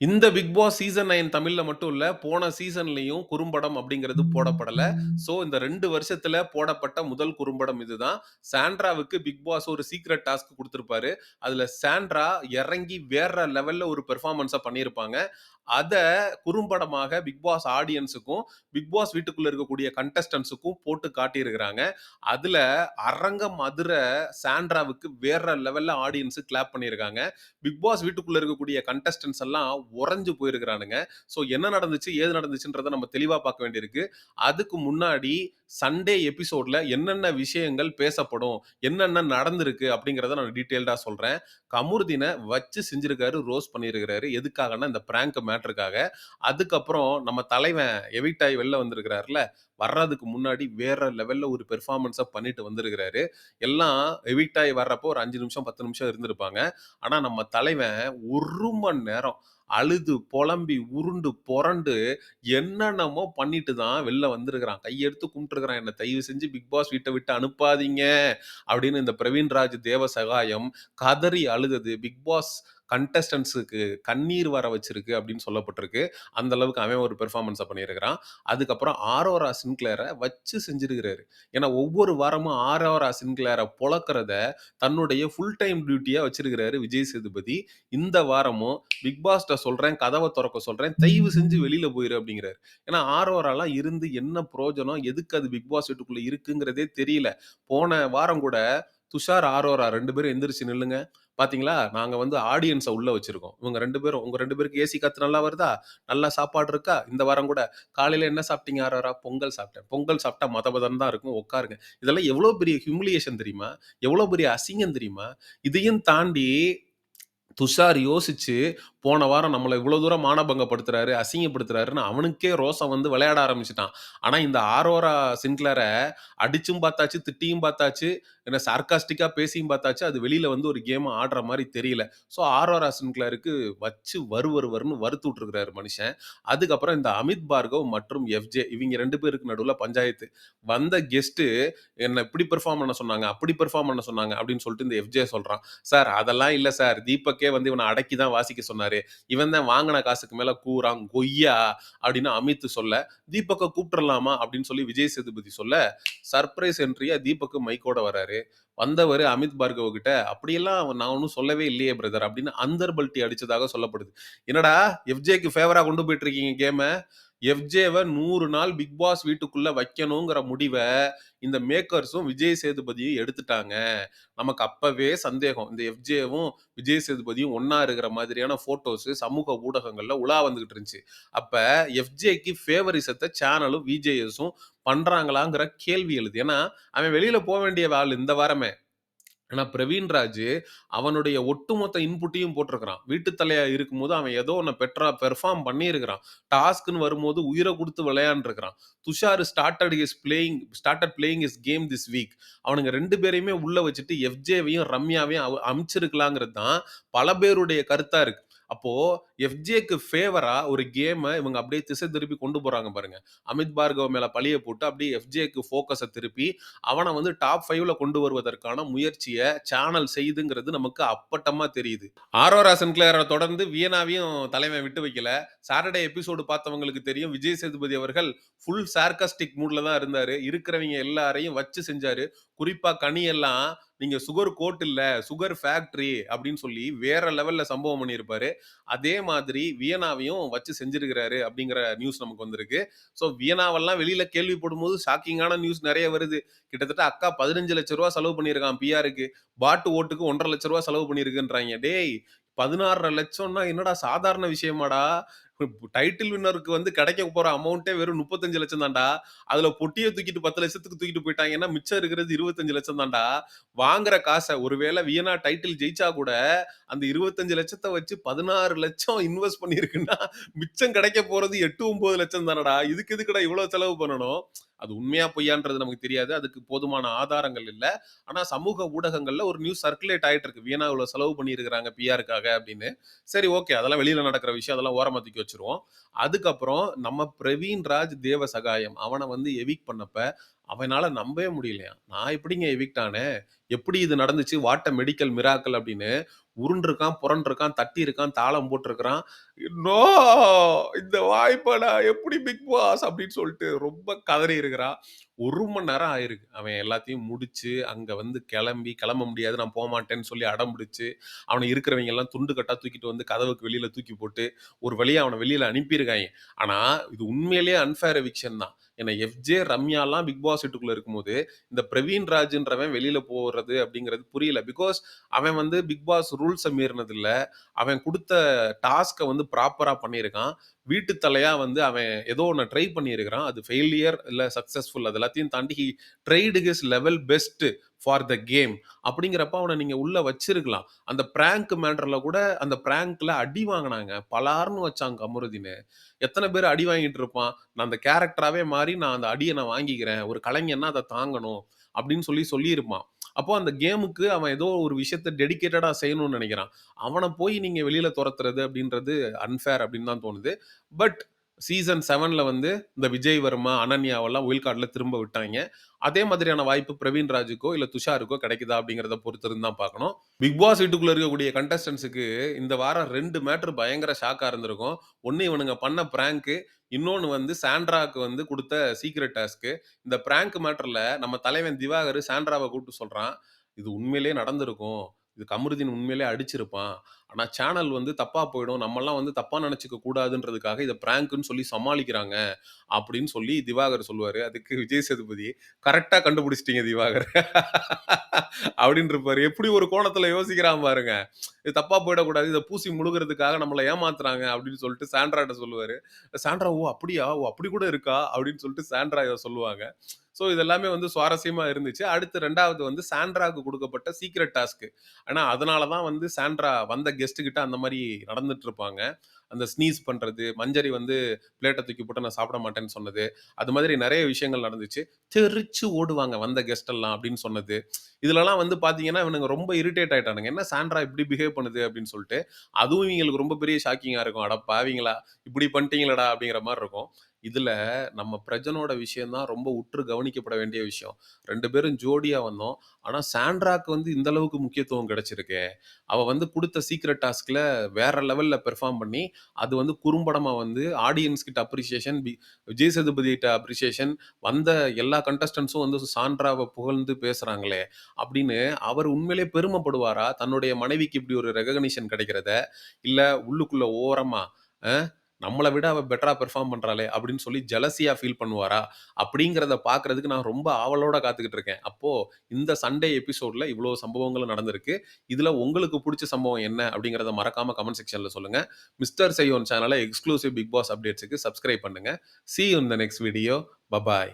இந்த big Boss season nine தமிழ்ல மட்டும் இல்ல, போன சீசன்லயும் குறும்படம் அப்படிங்கிறது போடப்படல. ஸோ இந்த ரெண்டு வருஷத்துல போடப்பட்ட முதல் குறும்படம் இதுதான். சாண்ட்ராவுக்கு பிக் பாஸ் ஒரு சீக்ரெட் டாஸ்க் கொடுத்துருப்பாரு அதுல சாண்ட்ரா இறங்கி வேற லெவல்ல ஒரு பெர்ஃபார்மன்ஸ பண்ணியிருப்பாங்க. அத குறும்படமாக பிக் பாஸ் ஆடியன்ஸுக்கும், பிக் பாஸ் வீட்டுக்குள்ள இருக்கக்கூடிய கண்டஸ்டன்ஸுக்கும் போட்டு காட்டியிருக்கிறாங்க. அதுல அரங்கம் மதுர சாண்ட்ராவுக்கு வேற லெவல்ல ஆடியன்ஸ் கிளாப் பண்ணியிருக்காங்க. பிக் பாஸ் வீட்டுக்குள்ள இருக்கக்கூடிய கண்டஸ்டன்ஸ் எல்லாம் உறைஞ்சு போயிருக்கிறானுங்க. ஸோ என்ன நடந்துச்சு, ஏது நடந்துச்சுன்றதை நம்ம தெளிவாக பார்க்க வேண்டியிருக்கு. அதுக்கு முன்னாடி சண்டே எபிசோட்ல என்னென்ன விஷயங்கள் பேசப்படும், என்னென்ன நடந்திருக்கு அப்படிங்கிறத நான் டீட்டெயில்டாக சொல்கிறேன் கமுருதீன வச்சு செஞ்சிருக்காரு, ரோஸ் பண்ணியிருக்கிறாரு. எதுக்காகன்னா, இந்த பிராங்க் மேட்டருக்காக. அதுக்கப்புறம் நம்ம தலைவன் எவிக்ட் வெளில வந்திருக்கிறாருல வர்றதுக்கு முன்னாடி வேற லெவல்ல ஒரு பெர்ஃபார்மன்ஸை பண்ணிட்டு வந்திருக்கிறாரு. எல்லாம் எவிக்ட் வர்றப்போ ஒரு அஞ்சு நிமிஷம், 10 நிமிஷம் இருந்திருப்பாங்க. ஆனால் நம்ம தலைவன் ஒரு மணி நேரம் அழுது, புலம்பி உருண்டு, புரண்டு என்னென்னமோ பண்ணிட்டு தான் வெளில வந்திருக்கிறான். கையெடுத்து கும்பிட்டுருக்கிறான். என்னை தயவு செஞ்சு பிக் பாஸ் வீட்டை விட்டு அனுப்பாதீங்க" அப்படின்னு இந்த பிரவீன்ராஜ் தேவசகாயம் கதறி அழுதது பிக் பாஸ் கண்டஸ்டன்ஸுக்கு கண்ணீர் வர வச்சிருக்கு அப்படின்னு சொல்லப்பட்டிருக்கு. அந்த அளவுக்கு அவன் ஒரு பெர்ஃபார்மன்ஸை பண்ணியிருக்கிறான். அதுக்கப்புறம் ஆரோரா சின்க்ளேரை வச்சு செஞ்சிருக்கிறாரு. ஏன்னா ஒவ்வொரு வாரமும் ஆரோரா சின்க்ளேரை புழக்கிறத தன்னுடைய ஃபுல் டைம் டியூட்டியாக வச்சிருக்கிறாரு விஜய் சேதுபதி. இந்த வாரமும் பிக் பாஸ்ட்ட சொல்கிறேன் கதவை திறக்க சொல்கிறேன் தயவு செஞ்சு வெளியில் போயிரு அப்படிங்கிறாரு. ஏன்னா ஆரோராலாம் இருந்து என்ன பிரயோஜனம்? எதுக்கு அது பிக் பாஸ் வீட்டுக்குள்ளே இருக்குங்கிறதே தெரியல. போன வாரம் கூட துஷார், ஆரோரா ரெண்டு பேரும் எந்திரிச்சு நில்லுங்க. பாத்தீங்களா? நாங்க வந்து ஆடியன்ஸை உள்ள வச்சிருக்கோம். இவங்க ரெண்டு பேரும் உங்க ரெண்டு பேருக்கு ஏசி காத்து நல்லா வருதா? நல்லா சாப்பாடு இருக்கா? இந்த வாரம் கூட காலையில என்ன சாப்பிட்டீங்க ஆரோரா? பொங்கல் சாப்பிட்டேன். பொங்கல் சாப்பிட்டா மதமதன்னு தான் இருக்கும். உட்காருங்க. இதெல்லாம் எவ்வளோ பெரிய ஹியூமிலியேஷன் தெரியுமா? எவ்வளோ பெரிய அசிங்கம் தெரியுமா? இதையும் தாண்டி துஷார் யோசிச்சு போன வாரம் நம்மளை இவ்வளோ தூரம் மானபங்கப்படுத்துறாரு, அசிங்கப்படுத்துறாருன்னு அவனுக்கே ரோசம் வந்து விளையாட ஆரம்பிச்சிட்டான் ஆனால் இந்த ஆரோரா சின்க்ளரை அடிச்சும் பார்த்தாச்சு, திட்டியும் பார்த்தாச்சு, என்ன சார்காஸ்டிக்காக பேசியும் பார்த்தாச்சு. அது வெளியில் வந்து ஒரு கேம ஆடுற மாதிரி தெரியல. ஸோ ஆரோரா சின்க்ளருக்கு வச்சு வறு வறு வறுத்து விட்டுருக்கிறாரு மனுஷன். அதுக்கப்புறம் இந்த அமித் பார்கவ் மற்றும் எஃப்ஜே இவங்க ரெண்டு பேருக்கு நடுவில் பஞ்சாயத்து. வந்த கெஸ்ட்டு என்னை இப்படி பெர்ஃபார்ம் பண்ண சொன்னாங்க, அப்படி பெர்ஃபார்ம் பண்ண சொன்னாங்க அப்படின்னு சொல்லிட்டு இந்த எஃப்ஜே சொல்கிறான் சார் அதெல்லாம் இல்லை சார். தீபக்கே வந்து இவனை அடக்கி தான் வாசிக்க சொன்னாரு. இவன் தான் வாங்கின காசுக்கு மேல கூறான் கொய்யா அப்படின்னு அமித் சொல்ல, தீபக்கை கூப்பிட்டுடலாமா அப்படின்னு சொல்லி விஜய் சேதுபதி சொல்ல, சர்ப்ரைஸ் என்ட்ரியா தீபக் மைக்கோட வராரு. வந்தவர் அமித் பார்கவ் கிட்ட அப்படியெல்லாம் நான் ஒன்றும் சொல்லவே இல்லையே பிரதர் அப்படின்னு அந்தர்பல்ட்டி அடிச்சதாக சொல்லப்படுது. என்னடா எஃப்ஜேக்கு ஃபேவரா கொண்டு போயிட்டு இருக்கீங்க கேமை எஃப்ஜேவை நூறு நாள் பிக் பாஸ் வீட்டுக்குள்ள வைக்கணுங்கிற முடிவை இந்த மேக்கர்ஸும் விஜய் சேதுபதியும் எடுத்துட்டாங்க. நமக்கு அப்பவே சந்தேகம். இந்த எஃப்ஜேவும் விஜய் சேதுபதியும் ஒன்னா இருக்கிற மாதிரியான போட்டோஸ் சமூக ஊடகங்கள்ல உலா வந்துகிட்டு இருந்துச்சு. அப்ப எஃப்ஜேக்கு ஃபேவரிசத்தை சேனலும், விஜேஎஸும் பண்றாங்களாங்கிற கேள்வி எழுது. ஏன்னா அவன் வெளியில போக வேண்டிய ஆளு இந்த வாரமே. ஆனா பிரவீன்ராஜ் அவனுடைய ஒட்டுமொத்த இன்புட்டையும் போட்டிருக்கிறான். வீட்டு தலையா இருக்கும்போது அவன் ஏதோ ஒன்று பெற்றா பெர்ஃபார்ம் பண்ணியிருக்கிறான். டாஸ்க்குன்னு வரும்போது உயிரை கொடுத்து விளையாண்டுருக்கிறான். Tushar started is playing started playing is game this week. அவனுங்க ரெண்டு பேரையுமே உள்ள வச்சுட்டு எஃப்ஜேவையும், ரம்யாவையும் அவ தான் பல பேருடைய கருத்தா இருக்கு. அப்போ எஃப்ஜேக்கு ஃபேவரா ஒரு கேமை இவங்க அப்படியே திசை திருப்பி கொண்டு போறாங்க பாருங்க. அமித் பார்கவ் மேல பழிய போட்டு அப்படியே எஃப்ஜேக்கு ஃபோக்கஸை திருப்பி அவனை வந்து டாப் ஃபைவ்ல கொண்டு வருவதற்கான முயற்சியை சேனல் செய்துங்கிறது நமக்கு அப்பட்டமா தெரியுது. ஆரோரா சென்க்ளேரை தொடர்ந்து வியனாவையும் தலைமை விட்டு வைக்கல. சாட்டர்டே எபிசோடு பார்த்தவங்களுக்கு தெரியும். விஜய் சேதுபதி அவர்கள் ஃபுல் சார்கஸ்டிக் மூட்ல தான் இருந்தாரு. இருக்கிறவங்க எல்லாரையும் வச்சு செஞ்சாரு. குறிப்பா கனி எல்லாம் நீங்க சுகர் கோட் இல்ல, சுகர் ஃபேக்டரி அப்படின்னு சொல்லி வேற லெவல்ல சம்பவம் பண்ணியிருப்பாரு. அதே மாதிரி வியனாவையும் வச்சு செஞ்சிருக்கிறாரு அப்படிங்கிற நியூஸ் நமக்கு வந்திருக்கு. ஸோ வியனாவெல்லாம் வெளியில கேள்விப்படும்போது ஷாக்கிங்கான நியூஸ் நிறைய வருது. கிட்டத்தட்ட அக்கா பதினஞ்சு லட்ச ரூபா செலவு பண்ணியிருக்கான் பிஆருக்கு. பாட்டு ஓட்டுக்கு ஒன்றரை லட்ச ரூபா செலவு பண்ணியிருக்குன்றாங்க டேய் 16,00,000ன்னா என்னடா சாதாரண விஷயமாடா? டைட்டில் வின்னருக்கு வந்து கிடைக்க போற அமௌண்ட்டே வெறும் 35,00,000 தான்டா. அதுல பொட்டியை தூக்கிட்டு 10,00,000க்கு தூக்கிட்டு போயிட்டாங்கன்னா, மிச்சம் இருக்கிறது 25,00,000 தான்டா. வாங்குற காசை ஒருவேளை வியனா டைட்டில் ஜெயிச்சா கூட அந்த 25,00,000 வச்சு பதினாறு லட்சம் இன்வெஸ்ட் பண்ணியிருக்குன்னா, மிச்சம் கிடைக்க போறது 8, 9,00,000 தானடா. இதுக்கு எதுக்குடா இவ்வளோ செலவு பண்ணணும்? அது உண்மையா பொய்யான்றது நமக்கு தெரியாது. அதுக்கு போதுமான ஆதாரங்கள் இல்லை ஆனா சமூக ஊடகங்கள்ல ஒரு நியூஸ் சர்க்குலேட் ஆயிட்டு இருக்கு. வீணா இவ்வளவு செலவு பண்ணியிருக்கிறாங்க பிஆருக்காக அப்படின்னு. சரி ஓகே. அதெல்லாம் வெளியில நடக்கிற விஷயம். அதெல்லாம் ஓரமா வச்சிருவோம் வச்சுருவோம். அதுக்கப்புறம் நம்ம பிரவீன் ராஜ் தேவ சகாயம் அவனை வந்து எவிக் பண்ணப்ப, அவனால நம்பவே முடியலையா நான் எப்படிங்க எவிக்ட் ஆனேன்? எப்படி இது நடந்துச்சு? வாட்ட மெடிக்கல் மிராக்கள் அப்படின்னு உருண்டிருக்கான் புரண்டிருக்கான், தட்டியிருக்கான், தாளம் போட்டிருக்கிறான். நோ! இந்த வாய்ப்பாடா எப்படி பிக் பாஸ் அப்படின்னு சொல்லிட்டு ரொம்ப கதறி இருக்கிறான். ஒரு மணி நேரம் ஆயிருக்கு. அவன் எல்லாத்தையும் முடிச்சு, அங்க வந்து கிளம்பி, கிளம்ப முடியாது நான் போமாட்டேன்னு சொல்லி அடம் பிடிச்சு, அவனை இருக்கிறவங்க எல்லாம் துண்டு கட்டா தூக்கிட்டு வந்து கதவுக்கு வெளியில தூக்கி போட்டு, ஒரு வழியா அவனை வெளியில அனுப்பியிருக்காங்க ஆனா, இது உண்மையிலேயே அன்ஃபேர் எவிக்ஷன் தான். ஏன்னா எஃப்ஜே, ரம்யாலாம் பிக் பாஸ் வீட்டுக்குள்ள இருக்கும்போது, இந்த பிரவீன் ராஜ்ன்றவன் வெளியில போறது அப்படிங்கிறது புரியல. பிகாஸ் அவன் வந்து பிக் பாஸ் ரூல்ஸை மீறினதில்ல அவன் கொடுத்த டாஸ்க்கை வந்து ப்ராப்பரா பண்ணியிருக்கான். வீட்டு தலையா வந்து அவன் ஏதோ ஒன்று ட்ரை பண்ணியிருக்கிறான். அது ஃபெயிலியர் இல்லை சக்ஸஸ்ஃபுல் அது எல்லாத்தையும் தாண்டி he tried his level best for the game. அப்படிங்கிறப்ப அவனை நீங்கள் உள்ளே வச்சிருக்கலாம். அந்த பிராங்க் மேட்டர்ல கூட அந்த பிராங்க்ல அடி வாங்கினாங்க பலார்ன்னு வச்சாங்க கமருதீனு. எத்தனை பேர் அடி வாங்கிட்டு இருப்பான். நான் அந்த கேரக்டராகவே மாறி நான் அந்த அடியை நான் வாங்கிக்கிறேன். ஒரு கலைஞன்னா அதை தாங்கணும். அப்படின்னு சொல்லி சொல்லியிருப்பான். அப்போ அந்த கேமுக்கு அவன் ஏதோ ஒரு விஷயத்த டெடிக்கேட்டடாக செய்யணும்னு நினைக்கிறான் அவனை போய் நீங்கள் வெளியில் துரத்துறது அப்படின்றது அன்ஃபேர் அப்படின்னு தான் தோணுது. பட் சீசன் செவனில் வந்து இந்த விஜய் வர்மா, அனன்யாவெல்லாம் ஒயில்ட் கார்ட்ல திரும்ப விட்டாய்ங்க. அதே மாதிரியான வாய்ப்பு பிரவீன் ராஜுக்கோ, இல்லை துஷாருக்கோ கிடைக்குதா அப்படிங்கிறத பொறுத்திருந்து தான் பார்க்கணும். பிக் பாஸ் வீட்டுக்குள்ள இருக்கக்கூடிய கண்டஸ்டன்ஸுக்கு இந்த வாரம் ரெண்டு மேட்ரு பயங்கர ஷாக்காக இருந்திருக்கும். ஒன்று இவனுங்க பண்ண பிராங்க். இன்னொன்று வந்து சாண்ட்ராவுக்கு வந்து கொடுத்த சீக்ரெட் டாஸ்க்கு இந்த பிராங்க் மேட்டரில் நம்ம தலைவன் திவாகர் சாண்ட்ராவை கூப்பிட்டு சொல்கிறான் இது உண்மையிலேயே நடந்திருக்கும். இது கமருதீன் உண்மையிலே அடிச்சிருப்பான். ஆனா சேனல் வந்து தப்பா போயிடும். நம்மலாம் வந்து தப்பா நெனச்சுக்க கூடாதுன்றதுக்காக இதை பிராங்க்ன்னு சொல்லி சமாளிக்கிறாங்க. அப்படின்னு சொல்லி திவாகர் சொல்லுவாரு. அதுக்கு விஜய் சேதுபதி, கரெக்டாக கண்டுபிடிச்சிட்டீங்க திவாகர். அப்படின்ருப்பாரு. எப்படி ஒரு கோணத்துல யோசிக்கிறான் பாருங்க. இது தப்பா போயிடக்கூடாது. இதை பூசி முழுகுறதுக்காக நம்மளை ஏமாத்துறாங்க அப்படின்னு சொல்லிட்டு சாண்ட்ராட்ட சொல்லுவாரு. சாண்ட்ரா ஓ! அப்படியா? ஓ! அப்படி கூட இருக்கா? அப்படின்னு சொல்லிட்டு சாண்ட்ரா சொல்லுவாங்க. ஸோ இதெல்லாமே வந்து சுவாரஸ்யமாக இருந்துச்சு. அடுத்து ரெண்டாவது வந்து சாண்ட்ராவுக்கு கொடுக்கப்பட்ட சீக்ரெட் டாஸ்க்கு ஆனால் அதனால தான் வந்து சாண்ட்ரா வந்த கெஸ்ட்டுக்கிட்ட கிட்ட அந்த மாதிரி நடந்துட்டு இருப்பாங்க. அந்த ஸ்னீஸ் பண்ணுறது மஞ்சரி வந்து பிளேட்டை தூக்கி போட்டு நான் சாப்பிட மாட்டேன்னு சொன்னது. அது மாதிரி நிறைய விஷயங்கள் நடந்துச்சு. தெரிச்சு ஓடுவாங்க வந்த கெஸ்ட் எல்லாம் அப்படின்னு சொன்னது. இதுலலாம் வந்து பார்த்தீங்கன்னா, இவனுங்க ரொம்ப இரிட்டேட் ஆயிட்டானுங்க. என்ன சாண்ட்ரா இப்படி பிஹேவ் பண்ணுது அப்படின்னு சொல்லிட்டு. அதுவும் இவங்களுக்கு ரொம்ப பெரிய ஷாக்கிங்காக இருக்கும். அட பாவிங்களா! இப்படி பண்ணிட்டீங்களடா அப்படிங்கிற மாதிரி இருக்கும். இதில் நம்ம பிரஜனோட விஷயம் தான் ரொம்ப உற்று கவனிக்கப்பட வேண்டிய விஷயம். ரெண்டு பேரும் ஜோடியாக வந்தோம். ஆனால் சாண்ட்ராக்கு வந்து இந்த அளவுக்கு முக்கியத்துவம் கிடச்சிருக்கு அவள் வந்து கொடுத்த சீக்ரெட் டாஸ்கில் வேற லெவலில் பெர்ஃபார்ம் பண்ணி, அது வந்து குறும்படமா வந்து ஆடியன்ஸ் கிட்ட அப்ரிசியேஷன், விஜய் சேதுபதி கிட்ட அப்ரிசியேஷன், வந்த எல்லா கண்டஸ்டன்ஸும் வந்து சாண்ட்ராவை புகழ்ந்து பேசுறாங்களே, அப்படின்னு அவர் உண்மையிலே பெருமைப்படுவாரா? தன்னுடைய மனைவிக்கு இப்படி ஒரு ரெகக்னிஷன் கிடைக்கிறத? இல்ல உள்ளுக்குள்ள ஓரமா, நம்மளை விட அவள் பெட்டரா பெர்ஃபார்ம் பண்ணுறாளே அப்படின்னு சொல்லி ஜலசியாக ஃபீல் பண்ணுவாரா? அப்படிங்கிறத பார்க்குறதுக்கு நான் ரொம்ப ஆவலோட காத்துக்கிட்டு இருக்கேன். அப்போது இந்த சண்டே எபிசோடில் இவ்வளோ சம்பவங்களும் நடந்திருக்கு. இதில் உங்களுக்கு பிடிச்ச சம்பவம் என்ன? அப்படிங்கிறத மறக்காமல் கமெண்ட் செக்ஷனில் சொல்லுங்கள் மிஸ்டர் செய்யோன் சேனலை எக்ஸ்க்ளூசிவ் பிக் பாஸ் அப்டேட்ஸுக்கு சப்ஸ்கிரைப் பண்ணுங்கள் see in the next video. Bye bye.